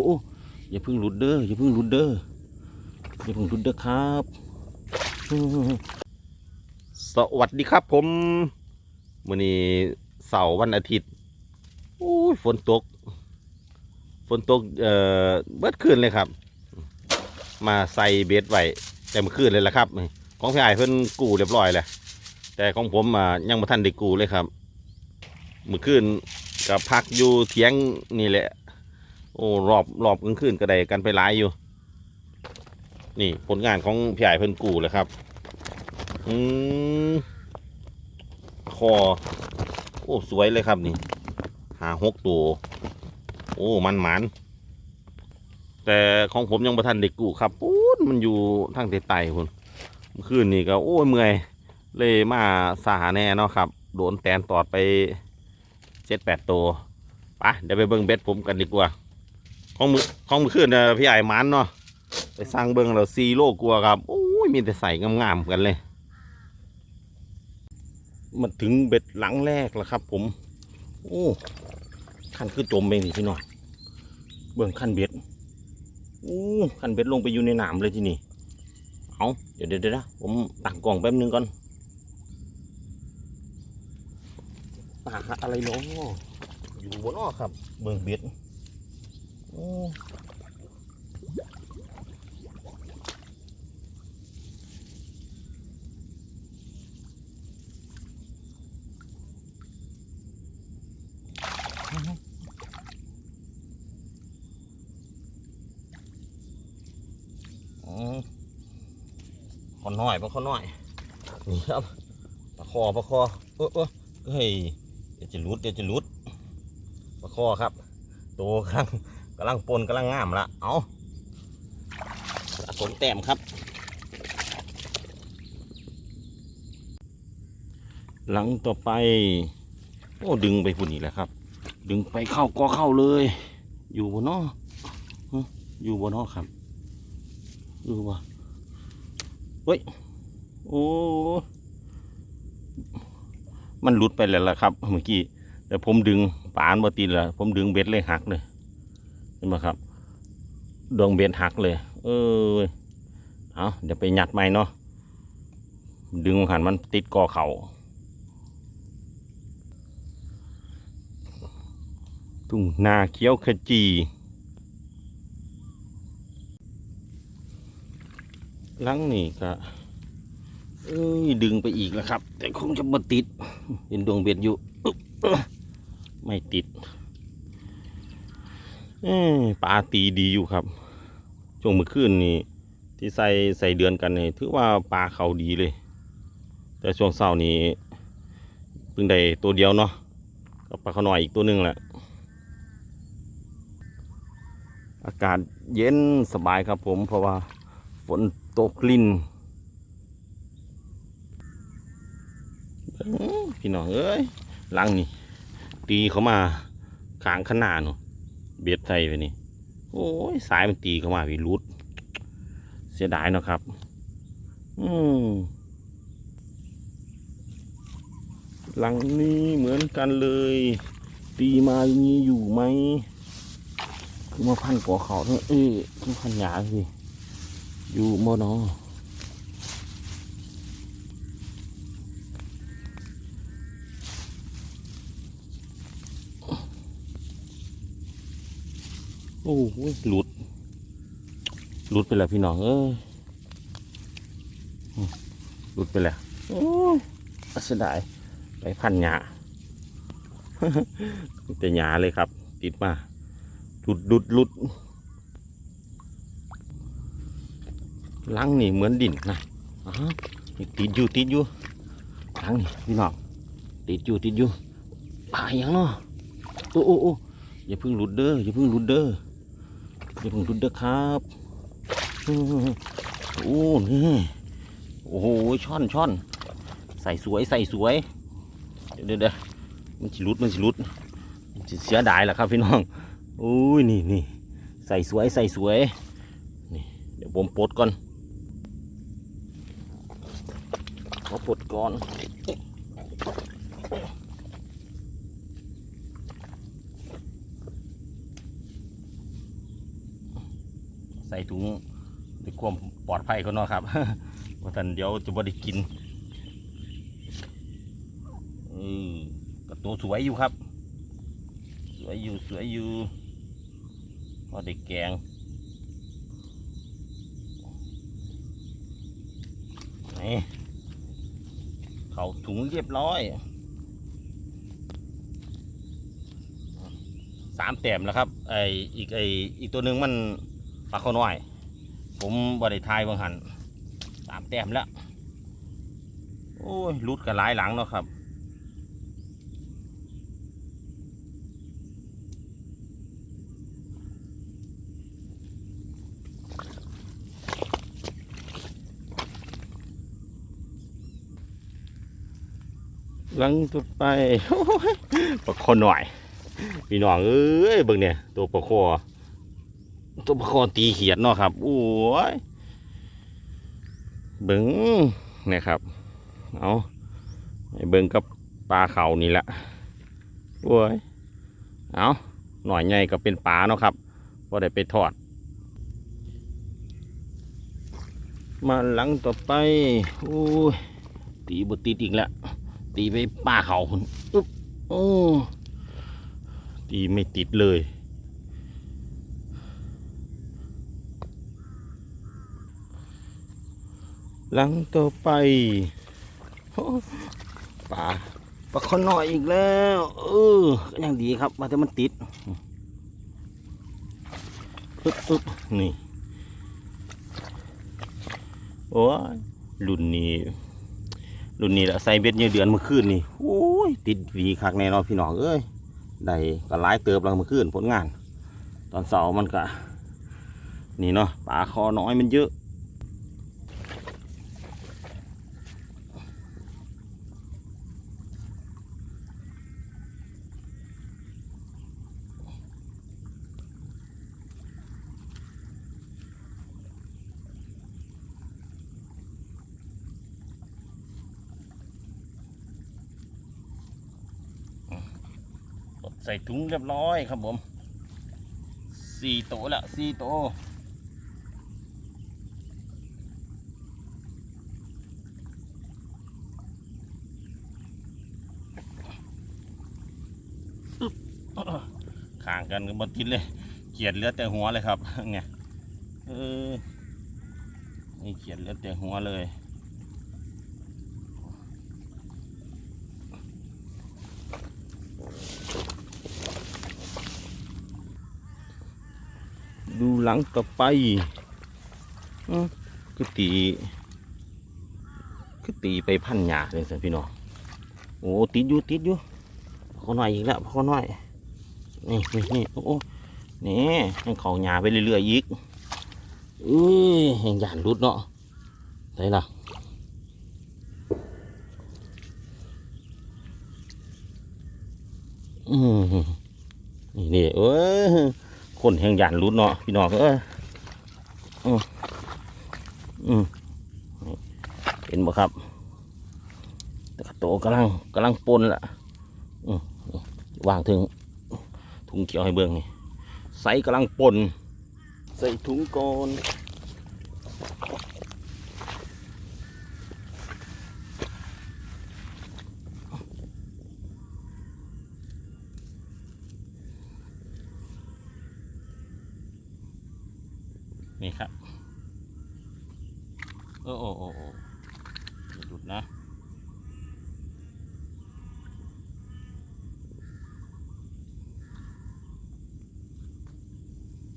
อ้โอ้อย่าเพิ่งหลุดเด้ออย่าเพิ่งหลุดเด้ออย่าเพิ่งหลุดเด้อครับ สวัสดีครับผมมื้อนี้เสาร์วันอาทิตย์โอ้ยฝนตก ฝนตกเอ่อเบิดคืนเลยครับ มาใส่เบสไว้แต่เมื่อคืนเลยละครับ ของพี่ไอ้เพิ่นกู้เรียบร้อยแล้วแต่ของผมยังไม่ทันได้กู้เลยครับ เมื่อคืนกับพักอยู่เทียงนี่แหละ อ้รอบรอบกลางคืนก็ได้กันไปหลายอยู่ นี่ผลงานของพี่ไอ้ายเพิ่นกูเลยครับ อืมคอ โอ้สวยเลยครับนี่ หาหกตัว โอ้มันหมันแต่ของผมยังประทันเด็กกูครับปูนมันอยู่ทางเตไตคุณเมื่อคืนนี่ก็โอ้ยเมื่อยเลยมาสาหาแน่เนาะครับ โดนแตนตอดไปเจ็ดแปดตัวไปเดี๋ยวไปเบิ้งเบ็ดผมกันดีกว่า ของมือของมือคืนนะพี่ใหญ่มันเนาะไปสร้างเบิ้งเราซีโลกลัวครับโอ้ยมีแต่ใส่งามๆกันเลย มันถึงเบ็ดหลังแรกแล้วครับ ผม โอ้ขั้นคือจมเองนี่พี่น้องเบิ่งขั้นเบ็ดโอ้ขั้นเบ็ดลงไปอยู่ในน้ำเลยที่นี่เอาเดี๋ยวเดี๋ยวนะผมตั้งกล่องแป๊บนึงก่อนปลาอะไรเนาะอยู่บนอ้อครับ เบิ่งเบ็ด ขอน่อยปะขอน่อย นี่ครับปลาคอปลาคอเออเออเฮ้ยเดี๋ยวจะหลุดเดี๋ยวจะหลุดปลาคอครับ โตกำลัง กำลังปนกำลังงามละเอาสะสมแต้มครับ หลังต่อไป โอ้ ดึงไปพุ่นนี่แหละครับ ดึงไปเข้าก็เข้าเลย อยู่บนนออยู่บนนอครับอยู่บ่เฮ้ย โอ้มันหลุดไปแล้วล่ะครับ เมื่อกี้แต่ผมดึงปานบติดแล้วผมดึงเบ็ดเลยหักเลย เห็นไหมครับ ดวงเบ็ดหักเลย เออเอาเดี๋ยวไปหยัดใหม่เนาะดึงหันมันติดกอเขาทุ่งนาเขียวขจีลังนี่ก็เอ้ยดึงไปอีกแล้วครับ แต่คงจะมาติดเห็นดวงเบ็ดอยู่ ไม่ติด ปลาตีดีอยู่ครับ ช่วงเมื่อคืนนี่ที่ใส่ใส่เดือนกันนี่ถือว่าปลาเขาดีเลย แต่ช่วงเช้านี้เพิ่งได้ตัวเดียวเนาะก็ปลาเขาน่อยอีกตัวหนึ่งแหละอากาศเย็นสบายครับผมเพราะว่าฝนตกลินพี่น้องเอ้ยลังนี่ตีเขามาขางขนาดนู เบียดใส่ไปนี่ โอ้ย สายมันตีเข้ามาพี่รุด เสียดายเนาะครับ อืมหลังนี้เหมือนกันเลย ตีมาอย่างนี้อยู่ไหมคือมาพันก่อเขาเถอะเอ้ยคือพันหยาสิอยู่โมนอ โอ้โหหลุด หลุดไปแล้วพี่น้อง เออหลุดไปแล้วโอ้เสียดายไปพันหยาแต่หยาเลยครับ ติดมาหลุดหลุดหลุดลังนี่เหมือนดินนะอ๋อติดอยู่ติดอยู่ลังนี่พี่น้องติดอยู่ติดอยู่ปลาอย่างเนาะโอ้โอ้โอ้อย่าเพิ่งหลุดเด้ออย่าเพิ่งหลุดเด้อ อย่าเพิ่งหลุดเด้อครับอืมโอ้นี่โอ้โหช่อนช่อนใส่สวยใส่สวย เดี๋ยวเดี๋ยวมันสิหลุดมันสิหลุดมันสิเสียดายแหละครับพี่น้องโอ้ยนี่นี่ใส่สวยใส่สวยนี่เดี๋ยวผมปลดก่อนขอปลดก่อน ใส่ถุงด้วยความปลอดภัยก็เนาะครับว่าท่านเดี๋ยวจะบ่ได้กินเออก็ตัวสวยอยู่ครับ สวยอยู่สวยอยู่พอได้แกงนี่เขาถุงเรียบร้อยสามแต้มแล้วครับไออีกไออีกตัวหนึ่งมัน ปลาข้าวน้อย ผมบริทายบางหันสามแต้มแล้ว โอ้ยรุดกันหลายหลังเนาะครับ หลังต่อไปโอ้ยปลาคอหน่อย พี่น้องเอ้ยเบิ่งเนี่ยตัวปลาคอ ตัวปลาคอตีเขียดเนาะครับโอ้ยเบิงเนี่ยครับ เอาให้เบิงกับปลาเขานี่แหละโอ้ยเอาหน่อยใหญ่ก็เป็นปลาเนาะครับว่าได้ไปทอด มาหลังต่อไปโอ้ยตีบติดอีกแล้วตีไปป้าเขาพุ่นอึ๊บโอ้ตีไม่ติดเลย หลังต่อไปปลาปลาคนน้อยอีกแล้ว เออยังดีครับมาแต่มันติดอึ๊บอึ๊บนี่โอ้ยรุ่นนี้รุ่นนี้แหละใส่เบ็ดเยอะเดือนเมื่อคืนนี่โอ้ยติดวีคักแน่นอนพี่น้องเอ้ยได้ก็หลายเติบแล้วเมื่อคืนผลงาน ตอนเสาร์มันก็นี่เนาะปลาคอน้อยมันเยอะ ใส่ถุงเรียบร้อยครับผมสี่โตละสี่โตข้างกันกับบนทินเลยเขียดเหลือแต่หัวเลยครับไงเออนี่เขียดเหลือแต่หัวเลย หลังต่อไปอื้อคือตีคือตีไปพันหยาเลยสิพี่น้องโอ้ติดอยู่ติดอยู่พอหน่อยอีกแล้วพอหน่อยนี่นี่นี่โอ้นี่ให้เขาหยาไปเรื่อยๆอีกเอ้ยแห่งหยานรุดเนาะใช่ล่ะอืมนี่นี่เอ้ย คนแห่งยานรุดเนาะพี่น้องเอออืมอืมเห็นบ่ครับแต่กระโตกำลังกำลังปนละอืมวางถึงถุงเขียวให้เบิ่งนี่ใส่กำลังปนใส่ถุงก่อน นี่ครับโอ้โอ้โอ้โอ้อย่าหลุดนะ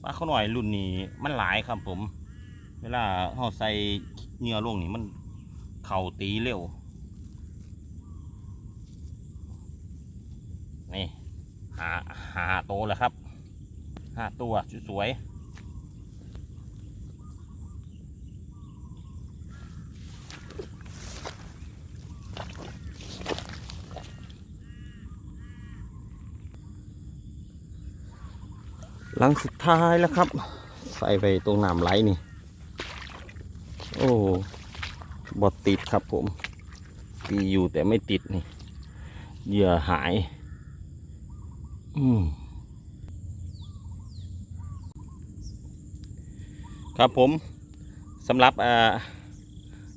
ปลาเขาหน่อยรุ่นนี้มันหลายครับผม เวลาเราใส่เหงื่อลงนี่มันเข่าตีเร็ว นี่หาหาโตแล้วครับห้าตัวสวยๆ ลังสุดท้ายแล้วครับ ใส่ไปตรงน้ำไหลนี่ โอ้บอดติดครับผม ตีอยู่แต่ไม่ติดนี่ เหยื่อหาย อืมครับผมสำหรับ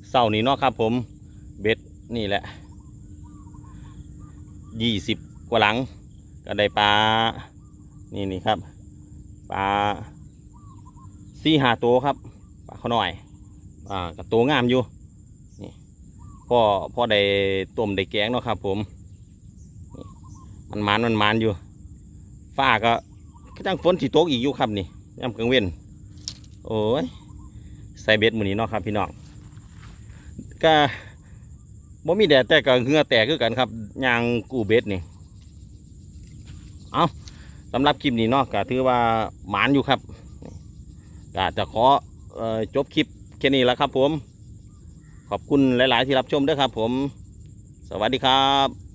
เสาร์นี้เนาะครับผมเบ็ดนี่แหละยี่สิบกว่าหลัง ก็ได้ปลา นี่นี่ครับ ปลาสี่หาตัวครับปลาเขาหน่อยอ่ากับตัวงามอยู่นี่พ่อพ่อได้ต้มได้แกงเนาะครับ ผมมันมันมันมันอยู่ฟ้าก็ก็จังฝนสิตกอีกอยู่ครับนี่ยามกลางเว้นโอ้ยใส่เบ็ดมือนี้เนาะครับ พี่น้องก็บ่มีแดดแต่ก็เหงื่อแตกคือกันครับยางกูเบ็ดนี่เอา สำหรับคลิปนี้เนาะก็ถือว่าหมานอยู่ครับก็จะขอออจบคลิปแค่นี้แล้วครับผม ขอบคุณหลาย ๆ ที่รับชมด้วยครับผม สวัสดีครับ